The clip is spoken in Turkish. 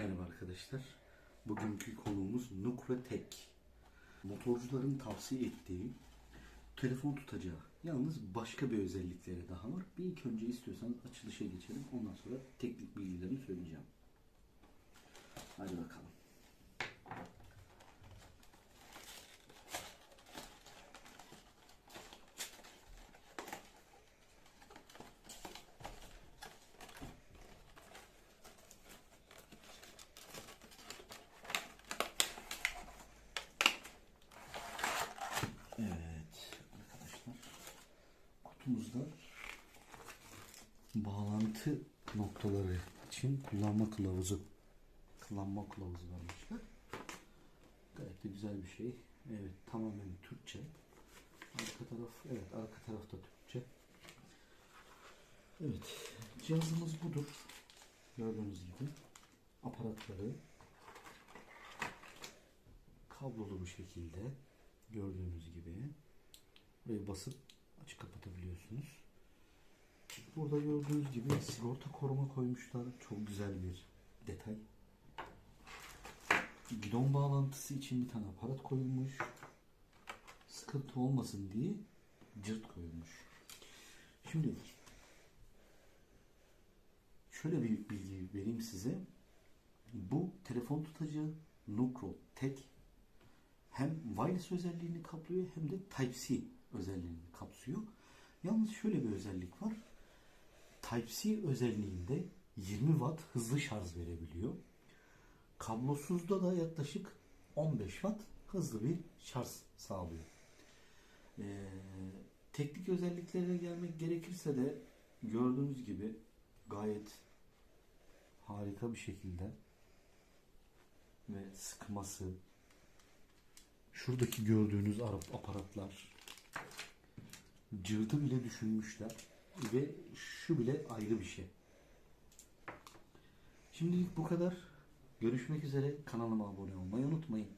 Merhaba arkadaşlar. Bugünkü konuğumuz Nukra Tek. Motorcuların tavsiye ettiği telefon tutacağı. Yalnız başka bir özellikleri daha var. Bir ilk önce istiyorsanız açılışa geçelim. Ondan sonra Evet arkadaşlar kutumuzda bağlantı noktaları için kullanma kılavuzu kullanma kılavuzu vermişler. Gayet de güzel bir şey. Evet tamamen Türkçe. Arka taraf evet arka tarafta Türkçe. Evet cihazımız budur. Gördüğünüz gibi aparatları kablolu bu şekilde gördüğünüz gibi buraya basıp açık kapatabiliyorsunuz. Burada gördüğünüz gibi sigorta koruma koymuşlar. Çok güzel bir detay. Gidon bağlantısı için bir tane aparat koyulmuş. Sıkıntı olmasın diye cırt koyulmuş. Şimdi şöyle bir bilgi vereyim size. Bu telefon tutacağı Nukro Tek hem wireless özelliğini kaplıyor hem de Type-C özelliğini kapsıyor. Yalnız şöyle bir özellik var. Type-C özelliğinde 20 watt hızlı şarj verebiliyor. Kablosuzda da yaklaşık 15 watt hızlı bir şarj sağlıyor. Ee, teknik özelliklerine gelmek gerekirse de gördüğünüz gibi gayet harika bir şekilde ve sıkması Şuradaki gördüğünüz Arap aparatlar cırtı bile düşünmüşler ve şu bile ayrı bir şey. Şimdilik bu kadar. Görüşmek üzere. Kanalıma abone olmayı unutmayın.